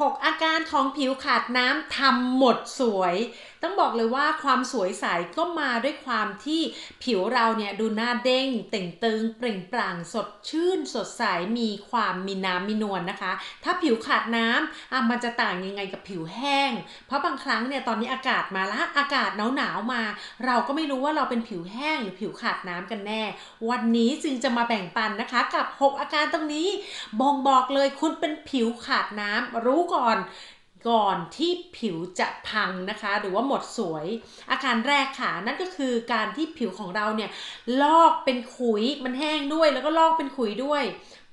6 อาการของผิวขาดน้ำทำหมดสวย ต้องบอกเลยว่าความสวยใสก็มาด้วยความที่ผิวเราเนี่ยดูหน้าเด้งเต่งตึงเปล่งปลั่งสดชื่น สดใสมีความมีน้ำมีนวลนนะคะ ถ้าผิวขาดน้ำอะมันจะต่างยังไงกับผิวแห้ง เพราะบางครั้งเนี่ยตอนนี้อากาศมาละอากาศหนาวหนาวๆมา เราก็ไม่รู้ว่าเราเป็นผิวแห้งหรือผิวขาดน้ำกันแน่ วันนี้จึงจะมาแบ่งปันนะคะ กับ 6 อาการตรงนี้บ่งบอกเลยคุณเป็นผิวขาดน้ำรู้ก่อน ก่อนที่ผิวจะพังนะคะ หรือว่าหมดสวย อาการแรกค่ะ นั่นก็คือการที่ผิวของเราเนี่ยลอกเป็นขุยมันแห้งด้วยแล้วก็ลอกเป็นขุยด้วย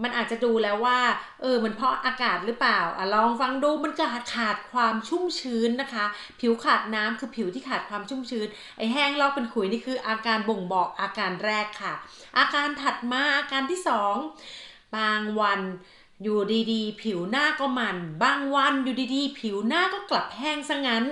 มันอาจจะดูแล้วว่า เออมันเพราะอากาศหรือเปล่าอลองฟังดูมันขาดขาดความชุ่มชื้นนะคะ ผิวขาดน้ำคือผิวที่ขาดความชุ่มชื้นไอ้แห้งลอกเป็นขุยนี่คือ อาการบ่งบอกอาการแรกค่ะ อาการถัดมาอาการที่สองบางวัน อยู่ดีๆ ผิวหน้าก็มัน บางวันอยู่ดีๆ ผิวหน้าก็กลับแห้งซะงั้น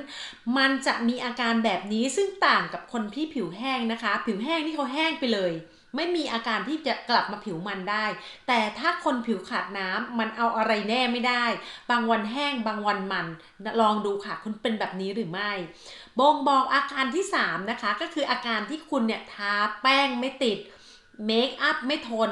มันจะมีอาการแบบนี้ซึ่งต่างกับคนที่ผิวแห้งนะคะ ผิวแห้งที่เขาแห้งไปเลย ไม่มีอาการที่จะกลับมาผิวมันได้ แต่ถ้าคนผิวขาดน้ำมันเอาอะไรแน่ไม่ได้ บางวันแห้งบางวันมัน ลองดูค่ะคุณเป็นแบบนี้หรือไม่บ่งบอกอาการที่3นะคะก็คืออาการที่คุณเนี่ยทาแป้งไม่ติด เมคอัพไม่ทน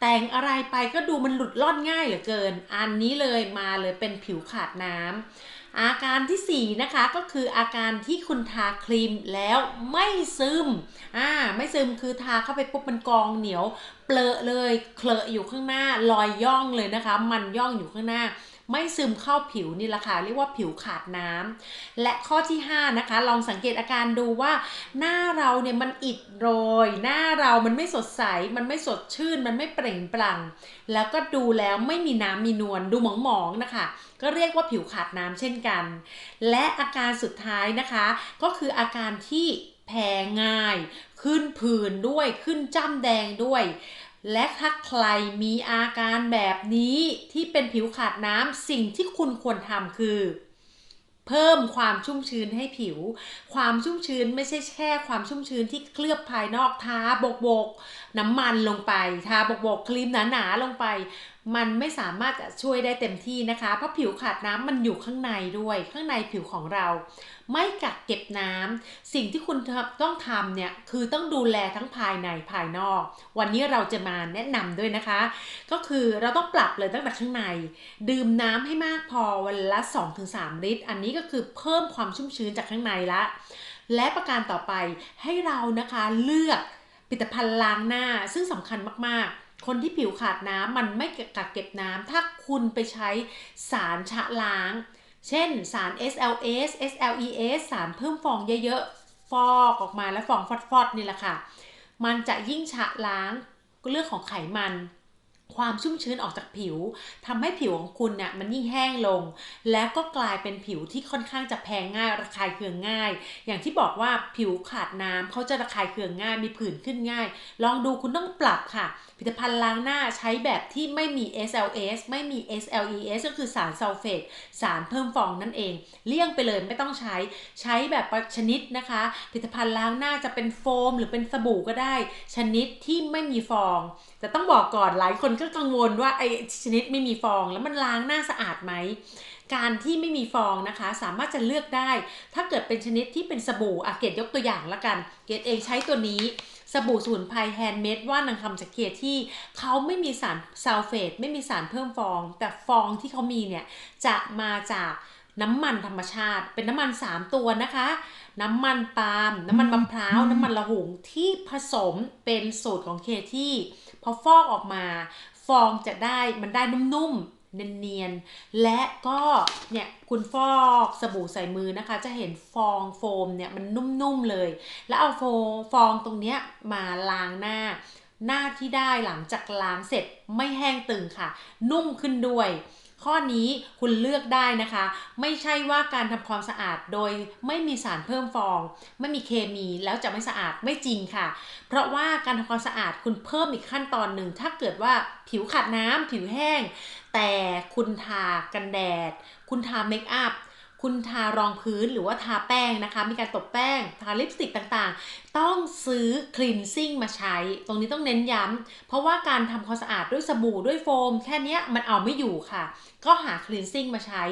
แต่งอะไรไปก็ดูมันหลุดล่อนง่ายเหลือเกิน อันนี้เลยมาเลยเป็นผิวขาดน้ำอาการทีสี่ 4 นะคะก็คืออาการที่คุณทาครีมแล้วไม่ซึมอ่าไม่ซึมคือทาเข้าไปปุ๊บมันกองเหนียว เปลอะเลยเคลอะอยู่ข้างหน้าลอยย่องเลยนะคะ มันย่องอยู่ข้างหน้า ไม่ซึมเข้าผิวนี่แหละค่ะเรียกว่าผิวขาดน้ำและข้อที่ 5 นะคะ ลองสังเกตอาการดูว่า หน้าเราเนี่ยมันอิดโรย หน้าเรามันไม่สดใส มันไม่สดชื่น มันไม่เปล่งปลั่ง แล้วก็ดูแล้วไม่มีน้ำมีนวลดูหมองๆนะคะ ก็เรียกว่าผิวขาดน้ำเช่นกัน และอาการสุดท้ายนะคะ ก็คืออาการที่แพ้ง่าย ขึ้นผื่นด้วยขึ้นจ้ำแดงด้วย และถ้าใครมีอาการแบบนี้ที่เป็นผิวขาดน้ำสิ่งที่คุณควรทำคือ เพิ่มความชุ่มชื้นให้ผิว ความชุ่มชื้นไม่ใช่แค่ความชุ่มชื้นที่เคลือบภายนอกทาบกบกน้ำมันลงไปทาบกบกครีมหนาๆลงไป มันไม่สามารถจะช่วยได้เต็มที่นะคะ เพราะผิวขาดน้ำมันอยู่ข้างในด้วย ข้างในผิวของเรา ไม่กักเก็บน้ำสิ่งที่คุณต้องทำเนี่ยคือต้องดูแลทั้งภายในภายนอก วันนี้เราจะมาแนะนำด้วยนะคะ ก็คือเราต้องปรับเลยตั้งแต่ข้างใน ดื่มน้ำให้มากพอวันละ 2-3 ลิตร อันนี้ก็คือเพิ่มความชุ่มชื้นจากข้างในละและประการต่อไปให้เรานะคะเลือกผลิตภัณฑ์ล้างหน้าซึ่งสำคัญมากๆ คนที่ผิวขาดน้ำมันไม่กักเก็บน้ำถ้าคุณไปใช้สารชะล้าง เช่นสาร SLS SLES สารเพิ่มฟองเยอะๆ ฟอกออกมาแล้วฟองฟอดๆนี่แหละค่ะ มันจะยิ่งชะล้างเรื่องของไขมัน ความชุ่มชื้นออกจากผิวทำให้ผิวของคุณเนี่ยมันยิ่งแห้งลง แล้วก็กลายเป็นผิวที่ค่อนข้างจะแพงง่ายระคายเคืองง่าย อย่างที่บอกว่าผิวขาดน้ำเขาจะระคายเคืองง่าย มีผื่นขึ้นง่าย ลองดูคุณต้องปรับค่ะ ผลิตภัณฑ์ล้างหน้าใช้แบบที่ไม่มี SLS ไม่มี SLES ก็คือสารซัลเฟตสารเพิ่มฟองนั่นเอง เลี่ยงไปเลยไม่ต้องใช้ใช้แบบชนิดนะคะ ผลิตภัณฑ์ล้างหน้าจะเป็นโฟม หรือเป็นสบู่ก็ได้ ชนิดที่ไม่มีฟอง แต่ต้องบอกก่อนหลายคนก็กังวลว่าไอ้ชนิดไม่มีฟอง แล้วมันล้างหน้าสะอาดไหมการที่ไม่มีฟองนะคะ สามารถจะเลือกได้ ถ้าเกิดเป็นชนิดที่เป็นสบู่อาเกดยกตัวอย่างละกัน เกดเองใช้ตัวนี้สบู่สูนไพรแฮนด์เมดว่านางคำจากเกียที่เขาไม่มีสารซัลเฟตไม่มีสารเพิ่มฟอง แต่ฟองที่เขามีเนี่ยจะมาจาก น้ำมันธรรมชาติ เป็นน้ำมัน 3 ตัวนะคะ น้ำมันปาล์มน้ำมันมะพร้าวน้ำมันละหุงที่ผสมเป็นสูตรของเคที่พอฟอกออกมา ฟองจะได้มันได้นุ่มๆเนียนๆ และก็เนี่ยคุณฟอกสบู่ใส่มือนะคะ จะเห็นฟองโฟมเนี่ยมันนุ่มๆเลย แล้วเอาโฟฟองตรงเนี้ยมาล้างหน้า หน้าที่ได้หลังจากล้างเสร็จไม่แห้งตึงค่ะ นุ่มขึ้นด้วย ข้อนี้คุณเลือกได้นะคะ ไม่ใช่ว่าการทำความสะอาดโดยไม่มีสารเพิ่มฟอง ไม่มีเคมีแล้วจะไม่สะอาดไม่จริงค่ะ เพราะว่าการทำความสะอาดคุณเพิ่มอีกขั้นตอนหนึ่งถ้าเกิดว่าผิวขาดน้ำผิวแห้ง แต่คุณทากันแดด คุณทาเมคอัพ คุณทารองพื้นหรือว่าทาแป้งนะคะ มีการตบแป้ง ทาลิปสติกต่างๆ ต้องซื้อคลีนซิ่งมาใช้ ตรงนี้ต้องเน้นย้ำ เพราะว่าการทำความสะอาดด้วยสบู่ด้วยโฟม แค่นี้มันเอาไม่อยู่ค่ะ ก็หาคลีนซิ่งมาใช้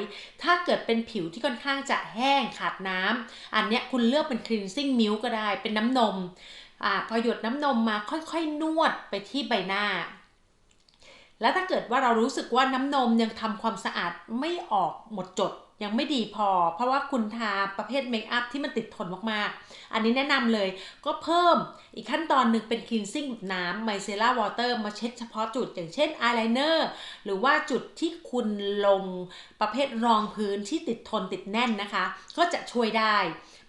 ถ้าเกิดเป็นผิวที่ค่อนข้างจะแห้งขาดน้ำ อันเนี้ยคุณเลือกเป็นคลีนซิ่งมิลก็ได้ เป็นน้ำนมอ่าพอหยดน้ำนมมาค่อยๆ นวดไปที่ใบหน้าแล้วถ้าเกิดว่าเรารู้สึกว่าน้ำนมยังทำความสะอาดไม่ออกหมดจด ยังไม่ดีพอ เพราะว่าคุณทาประเภทเมคอัพที่มันติดทนมากๆ อันนี้แนะนำเลยก็เพิ่มอีกขั้นตอนหนึ่งเป็นคลีนซิ่งน้ำไมเซล่าวอเตอร์มาเช็ดเฉพาะจุดอย่างเช่นอายไลเนอร์หรือว่าจุดที่คุณลงประเภทรองพื้นที่ติดทนติดแน่นนะคะ ก็จะช่วยได้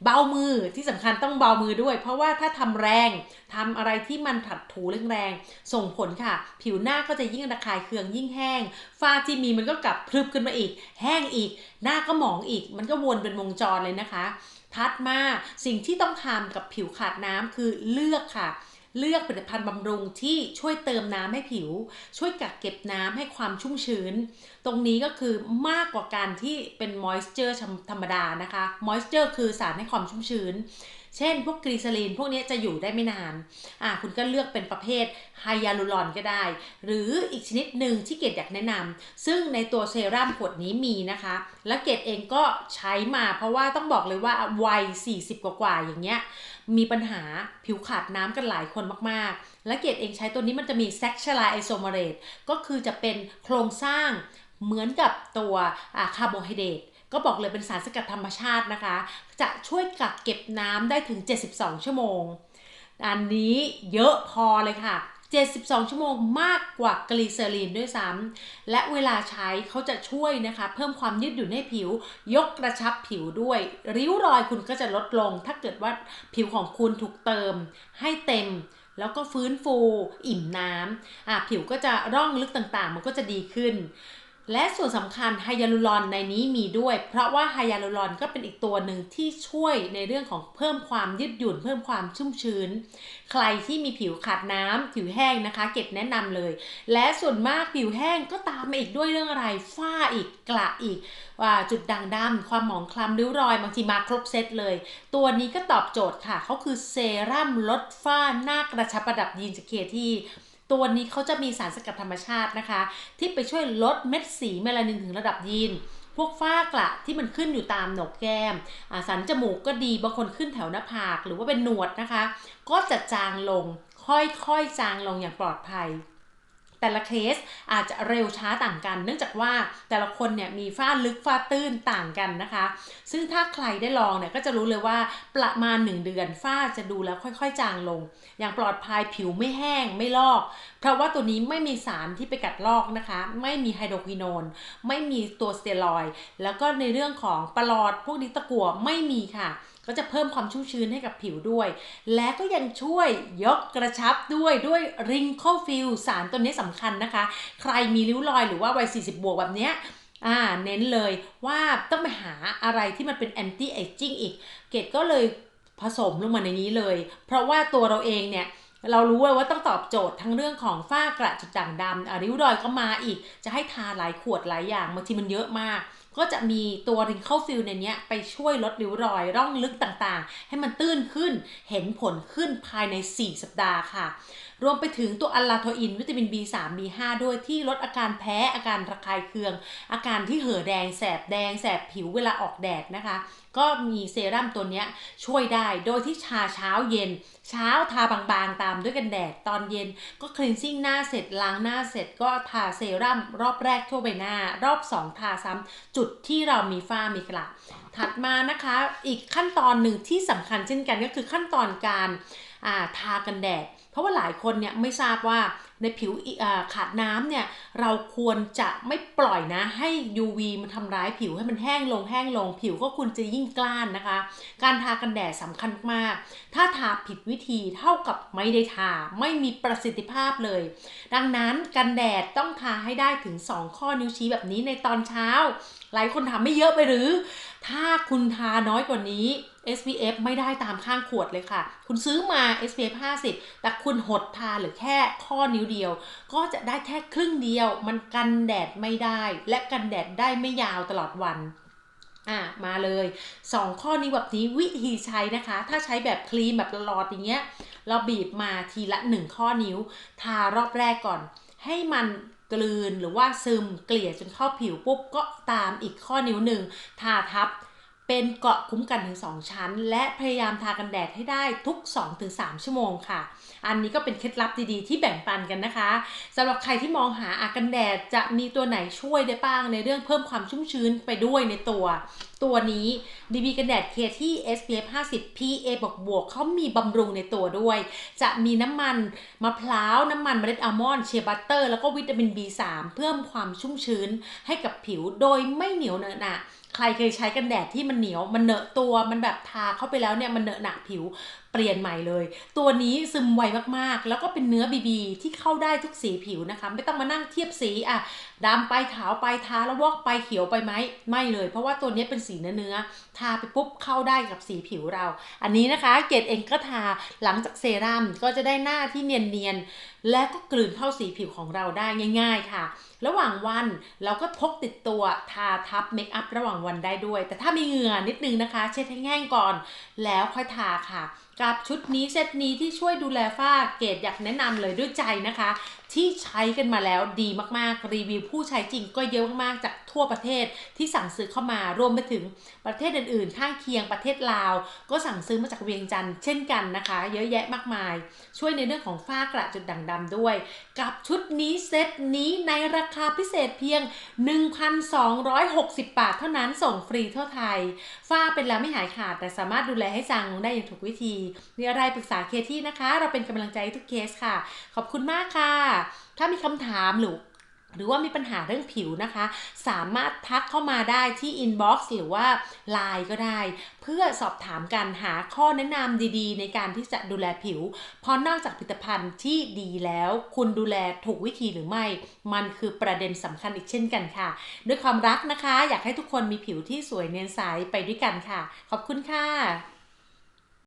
เบามือที่สำคัญต้องเบามือด้วย เพราะว่าถ้าทำแรงทำอะไรที่มันถัดถูแรงๆส่งผลค่ะ ผิวหน้าก็จะยิ่งระคายเคืองยิ่งแห้งฝ้าที่มีมันก็กลับพรึบขึ้นมาอีก แห้งอีก หน้าก็หมองอีก มันก็วนเป็นวงจรเลยนะคะ ทัดมาสิ่งที่ต้องทำกับผิวขาดน้ำคือเลือกค่ะ เลือกผลิตภัณฑ์บำรุงที่ช่วยเติมน้ำให้ผิว ช่วยกักเก็บน้ำให้ความชุ่มชื้น ตรงนี้ก็คือมากกว่าการที่เป็นมอยส์เจอร์ธรรมดานะคะมอยส์เจอร์คือสารให้ความชุ่มชื้น เช่น พวกกรีซาลีนพวกนี้จะอยู่ได้ไม่นานอ่าคุณก็เลือกเป็นประเภทไฮยาลูรอนก็ได้ หรืออีกชนิดหนึ่งที่เกดอยากแนะนำซึ่งในตัวเซรั่มขวดนี้มีนะคะ และเกดเองก็ใช้มาเพราะว่าต้องบอกเลยว่าวัย 40 กว่าๆอย่างเงี้ย มีปัญหาผิวขาดน้ำกันหลายคนมากๆ และเกดเองใช้ตัวนี้มันจะมีแซคชลาไอโซเมเรตก็คือจะเป็นโครงสร้างเหมือนกับตัวคาร์โบไฮเดรตก็บอกเลยเป็นสารสกัดธรรมชาตินะคะ จะช่วยกักเก็บน้ำได้ถึง 72 ชั่วโมง อันนี้เยอะพอเลยค่ะ 72 ชั่วโมงมากกว่ากลีเซอรีนด้วยซ้ำและเวลาใช้เขาจะช่วยนะคะ เพิ่มความยืดหยุ่นให้ผิว ยกกระชับผิวด้วย ริ้วรอยคุณก็จะลดลง ถ้าเกิดว่าผิวของคุณถูกเติม ให้เต็มแล้วก็ฟื้นฟู อิ่มน้ำอะผิวก็จะร่องลึกต่างๆ มันก็จะดีขึ้น และส่วนสำคัญไฮยาลูรอนในนี้มีด้วย เพราะว่าไฮยาลูรอนก็เป็นอีกตัวหนึ่งที่ช่วยในเรื่องของเพิ่มความยืดหยุ่น เพิ่มความชุ่มชื้น ใครที่มีผิวขาดน้ำผิวแห้งนะคะ เก็บแนะนำเลย และส่วนมากผิวแห้งก็ตามมาอีกด้วยเรื่องอะไรฝ้าอีกกระอีกว่าจุดด่างดำความหมองคล้ำริ้วรอย บางทีมาครบเซตเลย ตัวนี้ก็ตอบโจทย์ค่ะเขาคือเซรั่มลดฝ้าหน้ากระชับประดับยีนจากเคที่ ตัวนี้เขาจะมีสารสกัดธรรมชาตินะคะ ที่ไปช่วยลดเม็ดสีเมลานินถึงระดับยีน พวกฝ้ากระที่มันขึ้นอยู่ตามหนกแก้มอ่าสันจมูกก็ดีบางคนขึ้นแถวหน้าผากหรือว่าเป็นหนวดนะคะ ก็จะจางลงค่อยๆจางลงอย่างปลอดภัย แต่ละเคสอาจจะเร็วช้าต่างกัน เนื่องจากว่าแต่ละคนเนี่ยมีฝ้าลึกฝ้าตื้นต่างกันนะคะ ซึ่งถ้าใครได้ลองเนี่ยก็จะรู้เลยว่าประมาณ 1 เดือนฝ้าจะดูแล้วค่อยๆ จางลง อย่างปลอดภัยผิวไม่แห้งไม่ลอก เพราะว่าตัวนี้ไม่มีสารที่ไปกัดลอกนะคะ ไม่มีไฮโดรควิโนนไม่มีตัวสเตียรอยแล้วก็ในเรื่องของปลอดพวกนี้ตะกั่วไม่มีค่ะ ก็จะเพิ่มความชุ่มชื้นให้กับผิวด้วย และก็ยังช่วยยกกระชับด้วยด้วย Wrinkle Fill สารตัวนี้สำคัญนะคะ ใครมีริ้วรอยหรือว่าวัย 40 บวกแบบเนี้ยอ่าเน้นเลยว่าต้องไปหาอะไรที่มันเป็น anti aging อีก เกดก็เลยผสมลงมาในนี้เลย เพราะว่าตัวเราเองเนี่ยเรารู้ว่าต้องตอบโจทย์ทั้งเรื่องของฝ้ากระจุดด่างดำริ้วรอยก็มาอีก จะให้ทาหลายขวดหลายอย่างบางทีมันเยอะมาก ก็จะมีตัวริงเข้าฟิลในนี้ไปช่วยลดริ้วรอยร่องลึกต่างๆ ให้มันตื้นขึ้นเห็นผลขึ้นภายใน 4 สัปดาห์ค่ะ รวมไปถึงตัวอัลลาโทอิน วิตามิน B3 B5 ด้วยที่ลดอาการแพ้อาการระคายเคือง อาการที่เห่อแดงแสบแดงแสบผิวเวลาออกแดดนะคะ ก็มีเซรั่มตัวนี้ช่วยได้โดยที่ชาเช้าเย็น เช้าทาบางๆ ตามด้วยกันแดดตอนเย็น ก็คลีนซิ่งหน้าเสร็จล้างหน้าเสร็จก็ทาเซรั่มรอบแรกทั่วใบหน้า รอบ 2 ทาซ้ำจุดที่เรามีฝ้ามีกระ ถัดมานะคะอีกขั้นตอนหนึ่งที่สำคัญเช่นกันก็คือขั้นตอนการอาทากันแดด เพราะว่าหลายคนเนี่ยไม่ทราบว่า ในผิวอ่าขาดน้ำเนี่ยเราควรจะไม่ปล่อยนะให้ UV มันทำร้ายผิวให้มันแห้งลงแห้งลง ผิวก็คุณจะยิ่งกล้านนะคะ การทากันแดดสำคัญมาก ถ้าทาผิดวิธีเท่ากับไม่ได้ทาไม่มีประสิทธิภาพเลย ดังนั้นกันแดดต้องทาให้ได้ถึง 2 ข้อนิ้วชี้แบบนี้ในตอนเช้า หลายคนถาไม่เยอะไปหรือ ถ้าคุณทาน้อยกว่านี้ SPF ไม่ได้ตามข้างขวดเลยค่ะ คุณซื้อมา SPF 50 แต่คุณหดทาหรือแค่ข้อนิ้วเดียว ก็จะได้แค่ครึ่งเดียว มันกันแดดไม่ได้ และกันแดดได้ไม่ยาวตลอดวันอะมาเลย 2 ข้อนี้แบบนี้วิธีใช้นะคะ ถ้าใช้แบบครีมแบบหลอดอย่างเงี้ย เราบีบมาทีละ 1 ข้อนิ้ว ทารอบแรกก่อน ให้มันกลืนหรือว่าซึมเกลี่ยจนเข้าผิวปุ๊บก็ตามอีกข้อนิ้วหนึ่งทาทับ เป็นเกาะคุ้มกันถึง 2 ชั้น และพยายามทากันแดดให้ได้ทุก 2-3 ชั่วโมงค่ะ อันนี้ก็เป็นเคล็ดลับดีๆ ที่แบ่งปันกันนะคะสำหรับใครที่มองหาอากันแดดจะมีตัวไหนช่วยได้บ้างในเรื่องเพิ่มความชุ่มชื้นไปด้วยในตัว ตัวนี้ DB กันแดดเคที่ SPF 50 PA บวกบวกเขามีบำรุงในตัวด้วย จะมีน้ำมันมะพร้าวน้ำมันเมล็ดอัลมอนด์เชียร์บัตเตอร์แล้วก็วิตามิน B3 เพิ่มความชุ่มชื้นให้กับผิวโดยไม่เหนียวเหนอะหนะ ใครเคยใช้กันแดดที่มันเหนียวมันเหนอะตัวมันแบบทาเข้าไปแล้วเนี่ยมันเหนอะหนะผิวเปลี่ยนใหม่เลย ตัวนี้ซึมไวมากๆ แล้วก็เป็นเนื้อบีบีที่เข้าได้ทุกสีผิวนะคะ ไม่ต้องมานั่งเทียบสีอะดำไปขาวไปทาแล้ววอกไปเขียวไปไหมไม่เลย เพราะว่าตัวนี้เป็นสีเนื้อเนื้อทาไปปุ๊บเข้าได้กับสีผิวเรา อันนี้นะคะเกดเองก็ทาหลังจากเซรั่มก็จะได้หน้าที่เนียนๆ และก็กลืนเข้าสีผิวของเราได้ง่าย ๆค่ะ ระหว่างวันเราก็พกติดตัวทาทับเมคอัพระหว่างวันได้ด้วย แต่ถ้ามีเหงื่อนิดนึงนะคะ เช็ดให้แห้งก่อน แล้วค่อยทาค่ะ กับชุดนี้เซตนี้ที่ช่วยดูแลฝ้าเกรดอยากแนะนำเลยด้วยใจนะคะ ที่ใช้กันมาแล้วดีมากๆ รีวิวผู้ใช้จริงก็เยอะมากๆ จากทั่วประเทศที่สั่งซื้อเข้ามารวมไปถึงประเทศอื่นๆข้างเคียงประเทศลาว ก็สั่งซื้อมาจากเวียงจันทร์เช่นกันนะคะ เยอะแยะมากมาย ช่วยในเรื่องของฝ้ากระจุดด่างดำด้วย กับชุดนี้เซตนี้ในราคาพิเศษเพียง 1,260 บาทเท่านั้นส่งฟรีทั่วไทยฝ้าเป็นแล้วไม่หายขาดแต่สามารถดูแลให้จางลงได้อย่างถูกวิธีมีอะไรปรึกษาเคที่นะคะ เราเป็นกำลังใจใทุกเคสค่ะ ขอบคุณมากค่ะ ถ้ามีคำถามหรือหรือว่ามีปัญหาเรื่องผิวนะคะ สามารถทักเข้ามาได้ที่ inbox หรือว่า Line ก็ได้ เพื่อสอบถามกันหาข้อแนะนำดีๆ ในการที่จะดูแลผิว เพราะนอกจากผลิตภัณฑ์ที่ดีแล้ว คุณดูแลถูกวิธีหรือไม่ มันคือประเด็นสำคัญอีกเช่นกันค่ะ ด้วยความรักนะคะ อยากให้ทุกคนมีผิวที่สวยเนียนใสไปด้วยกันค่ะ ขอบคุณค่ะ